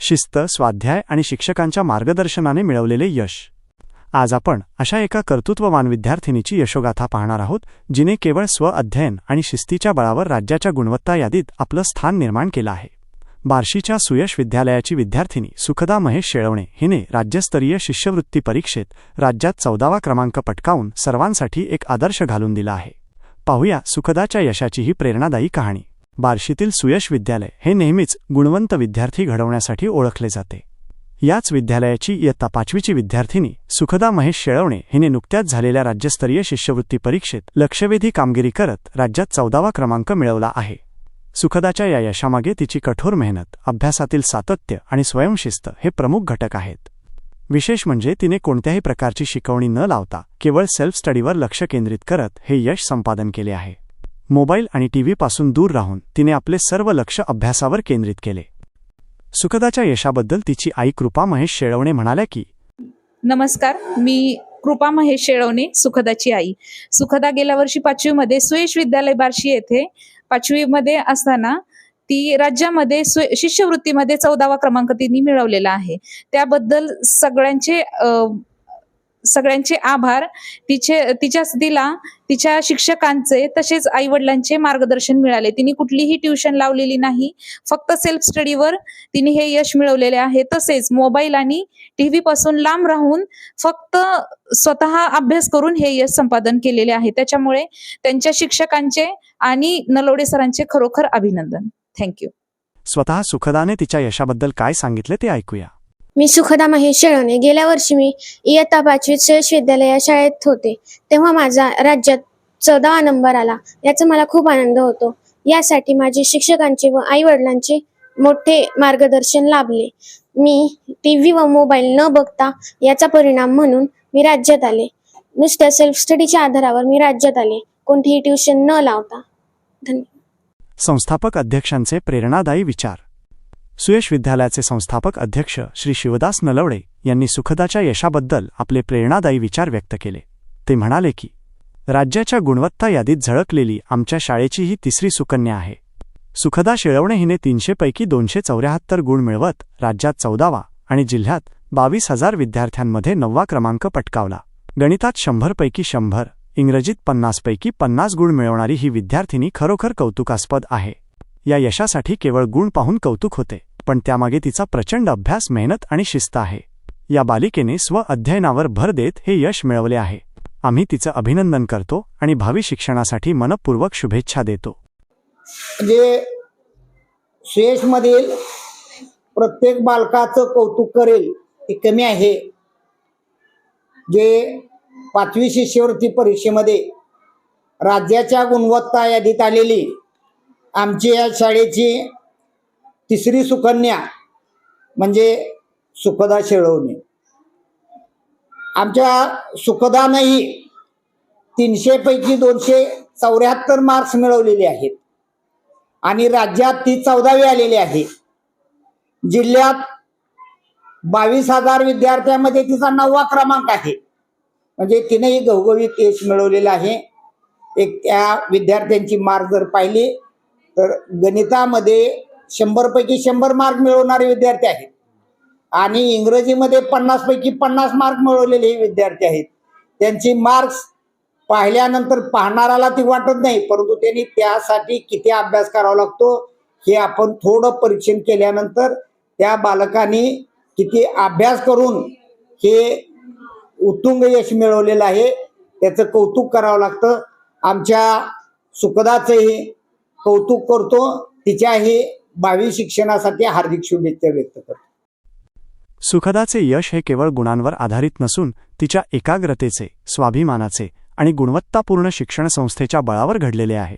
शिस्त स्वाध्याय आणि शिक्षकांच्या मार्गदर्शनाने मिळवलेले यश. आज आपण अशा एका कर्तृत्ववान विद्यार्थिनीची यशोगाथा पाहणार आहोत जिने केवळ स्व अध्ययन आणि शिस्तीच्या बळावर राज्याच्या गुणवत्ता यादीत आपलं स्थान निर्माण केलं आहे. बार्शीच्या सुयश विद्यालयाची विद्यार्थिनी सुखदा महेश शेळवणे हिने राज्यस्तरीय शिष्यवृत्ती परीक्षेत राज्यात चौदावा क्रमांक पटकावून सर्वांसाठी एक आदर्श घालून दिला आहे. पाहूया सुखदाच्या यशाची ही प्रेरणादायी कहाणी. बार्शीतील सुयश विद्यालय हे नेहमीच गुणवंत विद्यार्थी घडवण्यासाठी ओळखले जाते. याच विद्यालयाची इयत्ता पाचवीची विद्यार्थिनी सुखदा महेश शेळवणे हिने नुकत्याच झालेल्या राज्यस्तरीय शिष्यवृत्ती परीक्षेत लक्षवेधी कामगिरी करत राज्यात चौदावा क्रमांक मिळवला आहे. सुखदाच्या या यशामागे तिची कठोर मेहनत अभ्यासातील सातत्य आणि स्वयंशिस्त हे प्रमुख घटक आहेत. विशेष म्हणजे तिने कोणत्याही प्रकारची शिकवणी न लावता केवळ सेल्फ स्टडीवर लक्ष केंद्रित करत हे यश संपादन केले आहे. मोबाईल आणि टीव्हीपासून दूर राहून तिने आपले सर्व लक्ष अभ्यासावर केंद्रित केले. सुखदाच्या यशाबद्दल तिची आई कृपा महेश शेळवणे म्हणाल्या की नमस्कार मी कृपा महेश शेळवणे सुखदाची आई. सुखदा गेल्या वर्षी पाचवीमध्ये सुयश विद्यालय बार्शी येथे पाचवीमध्ये असताना ती राज्यामध्ये शिष्यवृत्तीमध्ये चौदावा क्रमांक तिने मिळवलेला आहे. त्याबद्दल सगळ्यांचे सगळ्यांचे आभार. तिचे तिच्या तिला तिच्या शिक्षकांचे तसेच आई वडिलांचे मार्गदर्शन मिळाले. तिने कुठलीही ट्युशन लावलेली नाही. फक्त सेल्फ स्टडीवर तिने हे यश मिळवलेले आहे. तसेच मोबाईल आणि टीव्ही पासून लांब राहून फक्त स्वतः अभ्यास करून हे यश संपादन केलेले आहे. त्याच्यामुळे त्यांच्या शिक्षकांचे आणि नलोडे सरांचे खरोखर अभिनंदन. थँक्यू स्वतः सुखदाने तिच्या यशाबद्दल काय सांगितले ते ऐकूया. मी सुखदा महेश शेळवणे गेल्या वर्षी मी इयत्ता पाचवीत शेष विद्यालय या शाळेत होते. तेव्हा माझा राज्यात चौदावा नंबर आला. याचा मला खूप आनंद होतो. यासाठी माझे शिक्षकांचे व आई वडिलांचे मोठे मार्गदर्शन लाभले. मी टी व्ही व मोबाईल न बघता याचा परिणाम म्हणून मी राज्यात आले. नुसत्या सेल्फ स्टडीच्या आधारावर मी राज्यात आले. कोणतीही ट्युशन न लावता. धन्यवाद. संस्थापक अध्यक्षांचे प्रेरणादायी विचार. सुयश विद्यालयाचे संस्थापक अध्यक्ष श्री शिवदास नलवडे यांनी सुखदाच्या यशाबद्दल आपले प्रेरणादायी विचार व्यक्त केले. ते म्हणाले की राज्याच्या गुणवत्ता यादीत झळकलेली आमच्या शाळेची ही तिसरी सुकन्या आहे. सुखदा शेळवणे हिने तीनशेपैकी दोनशे चौऱ्याहत्तर गुण मिळवत राज्यात चौदावा आणि जिल्ह्यात बावीस हजार विद्यार्थ्यांमध्ये नववा क्रमांक पटकावला. गणितात शंभरपैकी शंभर इंग्रजीत पन्नासपैकी पन्नास गुण मिळवणारी ही विद्यार्थिनी खरोखर कौतुकास्पद आहे. या यशासाठी केवळ गुण पाहून कौतुक होते पण त्यामागे तिचा प्रचंड अभ्यास मेहनत आणि शिस्त आहे. या बालिकेने स्व अध्ययनावर भर देत हे यश मिळवले आहे. आम्ही तिचं अभिनंदन करतो आणि भावी शिक्षणासाठी मनपूर्वक शुभेच्छा देतो. म्हणजे जे सुयशमधील प्रत्येक बालकाचं कौतुक करेल ते कमी आहे. जे पाचवी शिष्यवृत्ती परीक्षेमध्ये राज्याच्या गुणवत्ता यादीत आलेली आमची या शाळेची तिसरी सुकन्या म्हणजे सुखदा शेळवणे. आमच्या सुखदानंही तीनशेपैकी दोनशे चौऱ्याहत्तर मार्क्स मिळवलेले आहेत. आणि राज्यात ती चौदावी आलेली आहे. जिल्ह्यात बावीस हजार विद्यार्थ्यांमध्ये तिचा नववा क्रमांक आहे. म्हणजे तिनेही घवघवीत यश मिळवलेलं आहे. एक त्या विद्यार्थ्यांची मार्क जर पाहिली तर गणितामध्ये शंभरपैकी शंभर मार्क मिळवणारे विद्यार्थी आहेत. आणि इंग्रजीमध्ये पन्नासपैकी पन्नास मार्क मिळवलेले हे विद्यार्थी आहेत. त्यांची मार्क्स पाहिल्यानंतर पाहणाराला ती वाटत नाही परंतु त्यांनी त्यासाठी किती अभ्यास करावा लागतो हे आपण थोडं परीक्षण केल्यानंतर त्या बालकांनी किती अभ्यास करून हे उत्तुंग यश मिळवलेलं आहे त्याचं कौतुक करावं लागतं. आमच्या सुखदाचंही कौतुक करतो तिच्याही भावी शिक्षणासाठी हार्दिक शुभेच्छा व्यक्त करतो. सुखदाचे यश हे केवळ गुणांवर आधारित नसून तिच्या एकाग्रतेचे स्वाभिमानाचे आणि गुणवत्तापूर्ण शिक्षण संस्थेच्या बळावर घडलेले आहे.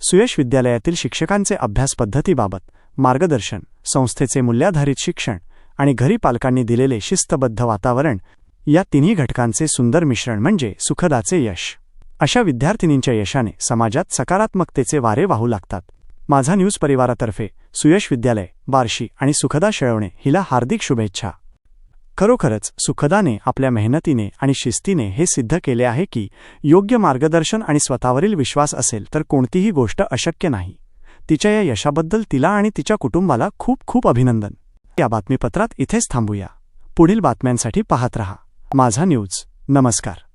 सुयश विद्यालयातील शिक्षकांचे अभ्यास पद्धतीबाबत मार्गदर्शन संस्थेचे मूल्याधारित शिक्षण आणि घरी पालकांनी दिलेले शिस्तबद्ध वातावरण या तिन्ही घटकांचे सुंदर मिश्रण म्हणजे सुखदाचे यश. अशा विद्यार्थिनींच्या यशाने समाजात सकारात्मकतेचे वारे वाहू लागतात. माझा न्यूज परिवारातर्फे सुयश विद्यालय बार्शी आणि सुखदा शेळवणे हिला हार्दिक शुभेच्छा. खरोखरच सुखदाने आपल्या मेहनतीने आणि शिस्तीने हे सिद्ध केले आहे की योग्य मार्गदर्शन आणि स्वतःवरील विश्वास असेल तर कोणतीही गोष्ट अशक्य नाही. तिच्या या यशाबद्दल तिला आणि तिच्या कुटुंबाला खूप खूप अभिनंदन. या बातमीपत्रात इथेच थांबूया. पुढील बातम्यांसाठी पाहत रहा. माझा न्यूज. नमस्कार.